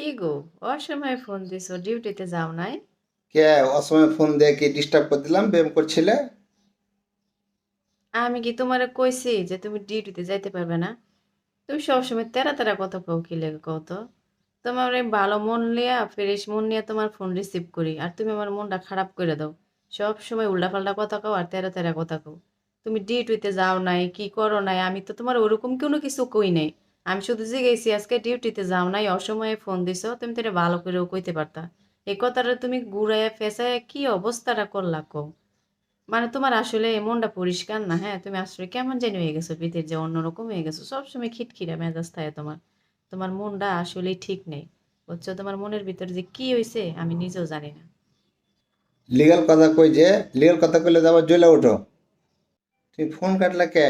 কি গো? অসময়ে ফোন দিছো ডিউটিতে যাও নাই? কে? অসময়ে ফোন দিয়ে কি ডিস্টার্ব করে দিলাম করছিলে? আমি কি তোমারে কইছি যে তুমি ডিউটিতে যাইতে পারবে না? তুমি সবসময় তেরা তেরা কথা কও কি লেগে কও তো? তোমার এই ভালো মন লিয়া ফ্রেশ মন নিয়ে তোমার ফোন রিসিভ করি আর তুমি আমার মনটা খারাপ করে দাও। সব সময় উল্টাপাল্টা কথা কও আর তেরা তেরা কথা কও। তুমি ডিউটিতে যাও নাই কি করো নাই আমি তো তোমার ওরকম কোনো কিছু কই নাই। আমি শুধু জিজ্ঞেসি আজকে ডিউটিতে যাও নাই, অসময়ে ফোন দিছো, তুমি তো ভালো করেও কইতে পারতা। এই কথাটা তুমি ঘুরাইয়া ফেসায় কি অবস্থাটা করলা কও? মানে তোমার আসলে মনটা পরিষ্কার না হ্যাঁ? তুমি আসলে কেমন জানি হয়ে গেছো পিতের যে অন্যরকম হয়ে গেছো, সবসময় খিটখিরা মেজাজ থাকে তোমার। তোমার মনটা আসলেই ঠিক নেই। বুঝছ? তোমার মনের ভিতরে যে কি হয়েছে আমি নিজেও জানি না। লিগাল কথা কই যে লিগাল কথা কইলে যাবার জ্বলে ওঠো। তুমি ফোন কাটলে কে?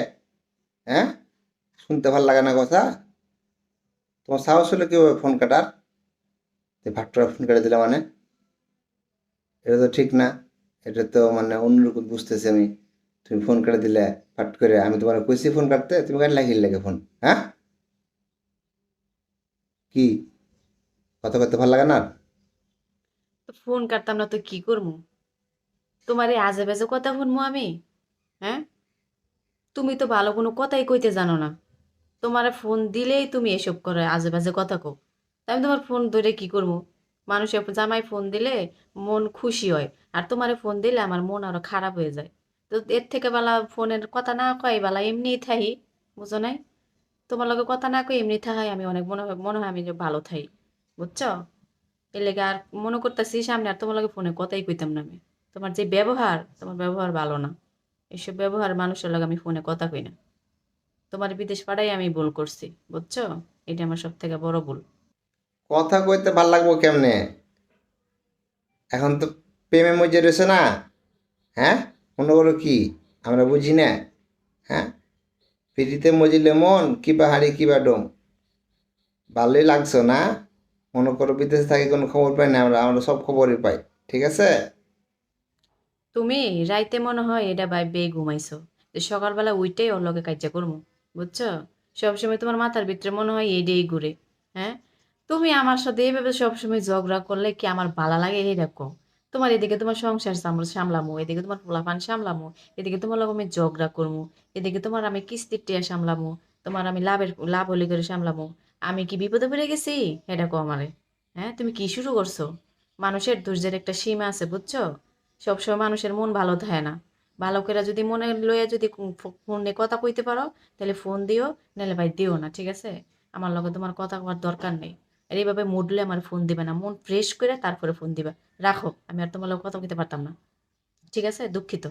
হ্যাঁ? শুনতে ভালো লাগে না কথা? তোমার সাহস হলো কীভাবে ফোন কাটার? যে ভাট্টরা ফোন কেটে দিলে মানে। এটা তো ঠিক না। এটা তো মানে অন্যরকম বুঝতেছি আমি। তুমি ফোন কেটে দিলে ফাট করে আমি তোমার কইছি ফোন কাটতে, তুমি কাটলে লাগিয়ে লাগে ফোন হ্যাঁ? কি? কথা করতে ভালো লাগে না ফোন কাটতাম না তো কি করব তোমার এই আজে বাজে কথা শুনব আমি হ্যাঁ? তুমি তো ভালো কোনো কথাই কইতে জানো না। তোমার ফোন দিলেই তুমি এসব করো আজে বাজে কথা কও। তা আমি তোমার ফোন ধরে কি করব? মানুষের জামাই ফোন দিলে মন খুশি হয়, আর তোমার ফোন দিলে আমার মন আরও খারাপ হয়ে যায়। তো এর থেকে বেলা ফোনের কথা না কয়, বেলা এমনিই থাকি বুঝো নাই? তোমার লগে কথা না কই এমনি থাকাই আমি অনেক মনে হয় মনে হয় আমি যে ভালো থাই, বুঝছ? এর লেগে আর মনে করতেছি সামনে আর তোমার লগে ফোনে কথাই কইতাম না আমি। তোমার যে ব্যবহার, তোমার ব্যবহার ভালো না। এসব ব্যবহার মানুষের লগে আমি ফোনে কথা কই না। তোমার বিদেশ পাড়াই আমি ভুল করছি বুঝছ? এটা আমার সব থেকে বড় ভুল। কথা কইতে ভালো লাগবো কেমনে? এখন তো প্রেমে মজে রয়েছে না? হ্যাঁ? মনে করো কি? আমরা বুঝি না? হ্যাঁ? পিড়িতে মজিলে মন কিবা হাড়ি কিবা ডোম। ভালোই লাগছো না? মনে করো বিদেশে থাকি কোনো খবর পাই না আমরা আমরা সব খবরই পাই ঠিক আছে? তুমি রাইতে মনে হয় এটা ভাইবে ঘুমাইছো যে সকালবেলা উইটাই ওর লগে কাজ্যা করব বুঝছ? সবসময় তোমার মাথার ভিতরে মনে হয় এইটাই ঘুরে হ্যাঁ? তুমি আমার সাথে এইভাবে সবসময় ঝগড়া করলে কি আমার ভালো লাগে এই দেখো তোমার এদিকে তোমার সংসার সামল- সামলামো, এদিকে তোমার পোলাপান সামলামো, এদিকে তোমার লগে আমি ঝগড়া করব এদিকে তোমার আমি কিস্তির টিয়া সামলামো, তোমার আমি লাভের লাভ হলে করে সামলামো। আমি কি বিপদে পড়ে গেছি? এটা কো আমারে হ্যাঁ? তুমি কি শুরু করছ? মানুষের ধৈর্যের একটা সীমা আছে, বুঝছ? সবসময় মানুষের মন ভালো থাকে না। ভালো করে যদি মনে লইয়া যদি ফোনে কথা কইতে পারো, তাহলে ফোন দিও, নাহলে ভাই দিও না, ঠিক আছে? আমার লগে তোমার কথা কওয়ার দরকার নেই। আর এইভাবে মুডলে আমার ফোন দিবে না, মন ফ্রেশ করে তারপরে ফোন দিবা। রাখো, আমি আর তোমার লগে কথা কইতে পারতাম না। ঠিক আছে? দুঃখিত।